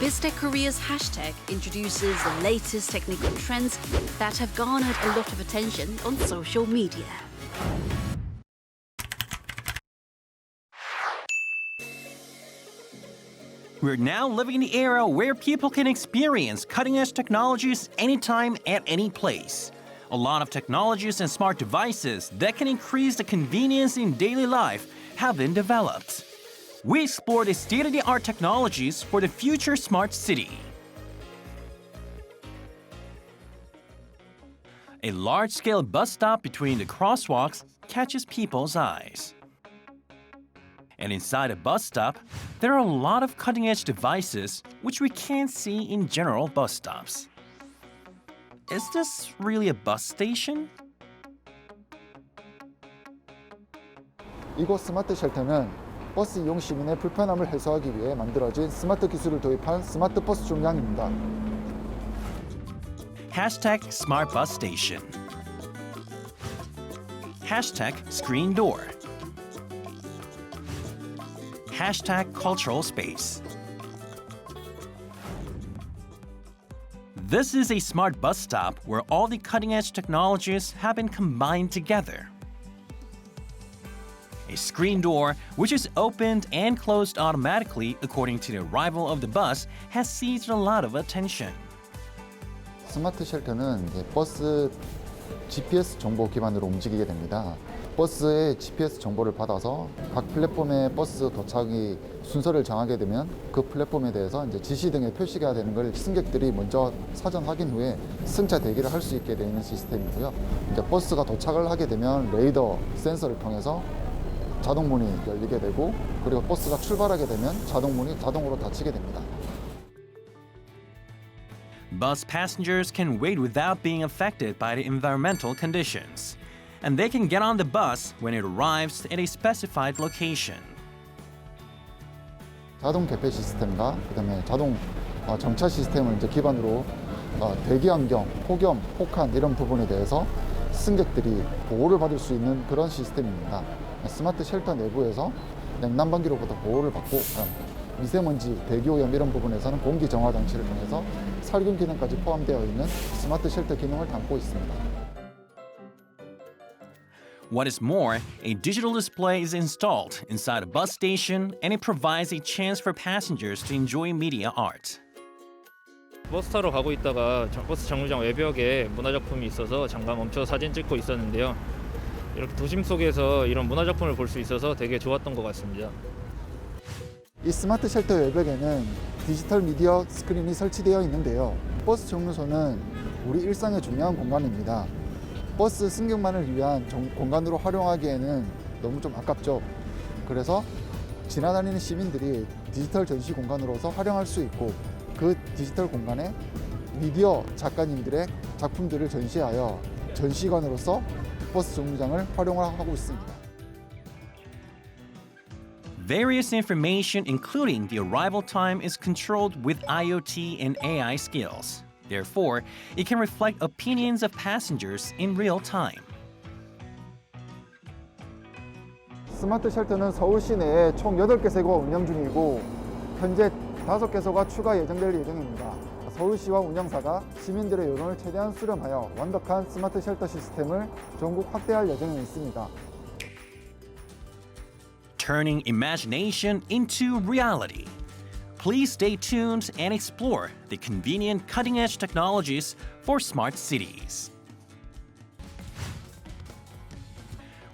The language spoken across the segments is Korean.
BizTech Korea's hashtag introduces the latest technical trends that have garnered a lot of attention on social media. We're now living in the era where people can experience cutting edge technologies anytime at any place. A lot of technologies and smart devices that can increase the convenience in daily life have been developed We explore the state of the art technologies for the future smart city. A large scale bus stop between the crosswalks catches people's eyes. And inside a bus stop, there are a lot of cutting edge devices which we can't see in general bus stops. Is this really a bus station? 이곳 스마트 쉘터는 버스 이용 시민의 불편함을 해소하기 위해 만들어진 스마트 기술을 도입한 스마트 버스 중량입니다. Hashtag Smart Bus Station. Hashtag Screen Door. Hashtag Cultural Space. This is a smart bus stop where all the cutting edge technologies have been combined together. A screen door, which is opened and closed automatically according to the arrival of the bus, has seized a lot of attention. 스마트 쉘터는 버스 GPS 정보 기반으로 움직이게 됩니다. 버스의 GPS 정보를 받아서 각 플랫폼의 버스 도착이 순서를 정하게 되면 그 플랫폼에 대해서 이제 지시 등에 표시가 되는 걸 승객들이 먼저 사전 확인 후에 승차 대기를 할 수 있게 되는 시스템이고요. 이제 버스가 도착을 하게 되면 레이더 센서를 통해서 자동 문이 열리게 되고 그리고 버스가 출발하게 되면 자동 문이 자동으로 닫히게 됩니다. Bus passengers can wait without being affected by the environmental conditions. And they can get on the bus when it arrives at a specified location. 자동 개폐 시스템과 그다음에 자동 어, 정차 시스템을 이제 기반으로 어, 대기 환경, 폭염, 폭한 이런 부분에 대해서 승객들이 보호를 받을 수 있는 그런 시스템입니다. 스마트 쉘터 내부에서 냉난방기로부터 보호를 받고 어, 미세먼지, 대기오염 이런 부분에서는 공기 정화 장치를 통해서 살균 기능까지 포함되어 있는 스마트 쉘터 기능을 담고 있습니다. What is more, a digital display is installed inside a bus station and it provides a chance for passengers to enjoy media art. 버스 타러 가고 있다가 저- 버스 정류장 외벽에 문화작품이 있어서 잠깐 멈춰 사진 찍고 있었는데요. 이렇게 도심 속에서 이런 문화작품을 볼 수 있어서 되게 좋았던 것 같습니다. 이 스마트 쉘터 외벽에는 디지털 미디어 스크린이 설치되어 있는데요. 버스 정류소는 우리 일상의 중요한 공간입니다. 버스 승객만을 위한 정- 공간으로 활용하기에는 너무 좀 아깝죠. 그래서 지나다니는 시민들이 디지털 전시 공간으로서 활용할 수 있고 그 디지털 공간에 미디어 작가님들의 작품들을 전시하여 전시관으로서 버스 정류장을 활용하고 있습니다. Various information, including the arrival time, is controlled with IoT and AI skills. Therefore, it can reflect opinions of passengers in real time. 스마트 쉘터는 서울 시내에 총 8개 세고가 운영 중이고 현재 5개소가 추가 예정될 예정입니다. 서울시와 운영사가 시민들의 여론을 최대한 수렴하여 완벽한 스마트 쉘터 시스템을 전국 확대할 예정에 있습니다. turning imagination into reality. Please stay tuned and explore the convenient cutting edge technologies for smart cities.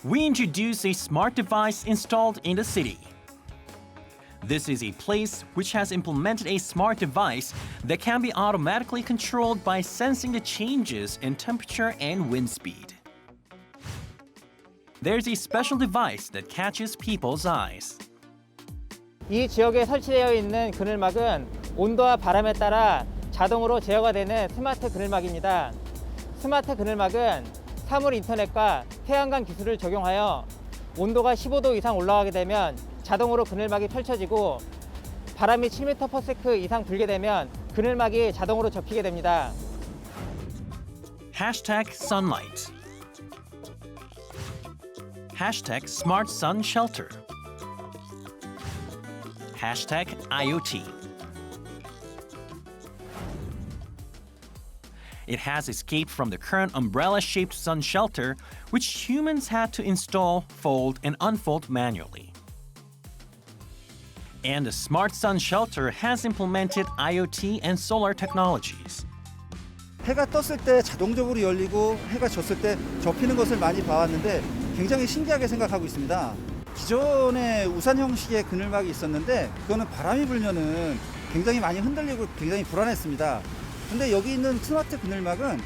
We introduce a smart device installed in the city. This is a place which has implemented a smart device that can be automatically controlled by sensing the changes in temperature and wind speed. There's a special device that catches people's eyes. 이 지역에 설치되어 있는 그늘막은 온도와 바람에 따라 자동으로 제어가 되는 스마트 그늘막입니다. 스마트 그늘막은 사물 인터넷과 태양광 기술을 적용하여 온도가 15도 이상 올라가게 되면 자동으로 그늘막이 펼쳐지고 바람이 7m/s 이상 불게 되면 그늘막이 자동으로 접히게 됩니다. Hashtag sunlight. Hashtag smart sun shelter. Hashtag IoT. It has escaped from the current umbrella shaped sun shelter, which humans had to install, fold, and unfold manually. And the Smart Sun Shelter has implemented IoT and solar technologies. 해가 떴을 때 자동적으로 열리고 해가 졌을 때 접히는 것을 많이 봐왔는데 굉장히 신기하게 생각하고 있습니다. 기존에 우산 형식의 그늘막이 있었는데 그거는 바람이 불면은 굉장히 많이 흔들리고 굉장히 불안했습니다. 근데 여기 있는 스마트 그늘막은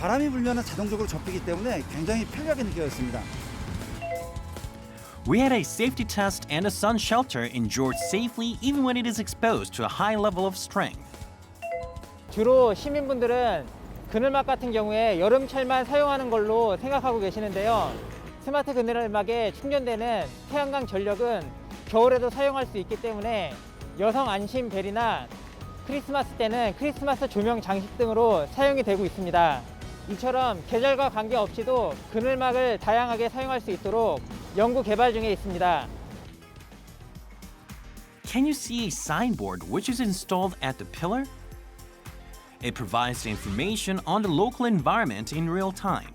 바람이 불면은 자동적으로 접히기 때문에 굉장히 편리하게 느껴졌습니다. We had a safety test and a sun shelter endured safely even when it is exposed to a high level of strength. 주로 시민분들은 그늘막 같은 경우에 여름철만 사용하는 걸로 생각하고 계시는데요. 스마트 그늘막에 충전되는 태양광 전력은 겨울에도 사용할 수 있기 때문에 여성 안심 벨이나 크리스마스 때는 크리스마스 조명 장식 등으로 사용이 되고 있습니다. 이처럼 계절과 관계없이도 그늘막을 다양하게 사용할 수 있도록 연구 개발 중에 있습니다. Can you see a signboard which is installed at the pillar? It provides information on the local environment in real time.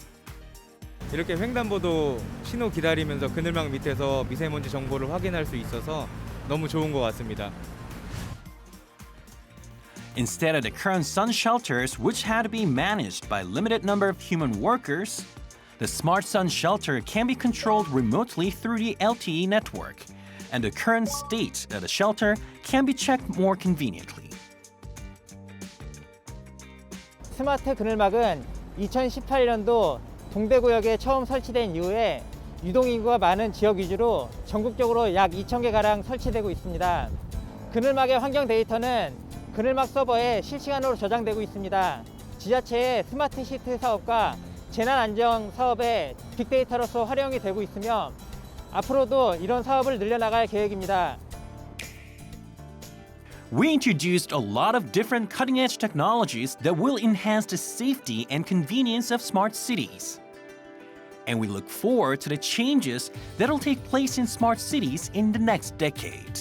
이렇게 횡단보도 신호 기다리면서 그늘막 밑에서 미세먼지 정보를 확인할 수 있어서 너무 좋은 것 같습니다. Instead of the current sun shelters, which had to be managed by a limited number of human workers, the Smart Sun Shelter can be controlled remotely through the LTE network, and the current state of the shelter can be checked more conveniently. 스마트 그늘막은 2018년도 동대구역에 처음 설치된 이후에 유동인구가 많은 지역 위주로 전국적으로 약 2,000개 가량 설치되고 있습니다. 그늘막의 환경 데이터는 그늘막 서버에 실시간으로 저장되고 있습니다. 지자체의 스마트 시트 사업과 재난 안정 사업의 빅데이터로서 활용이 되고 있으며 앞으로도 이런 사업을 늘려나갈 계획입니다. We introduced a lot of different cutting edge technologies that will enhance the safety and convenience of smart cities. And we look forward to the changes that'll take place in smart cities in the next decade.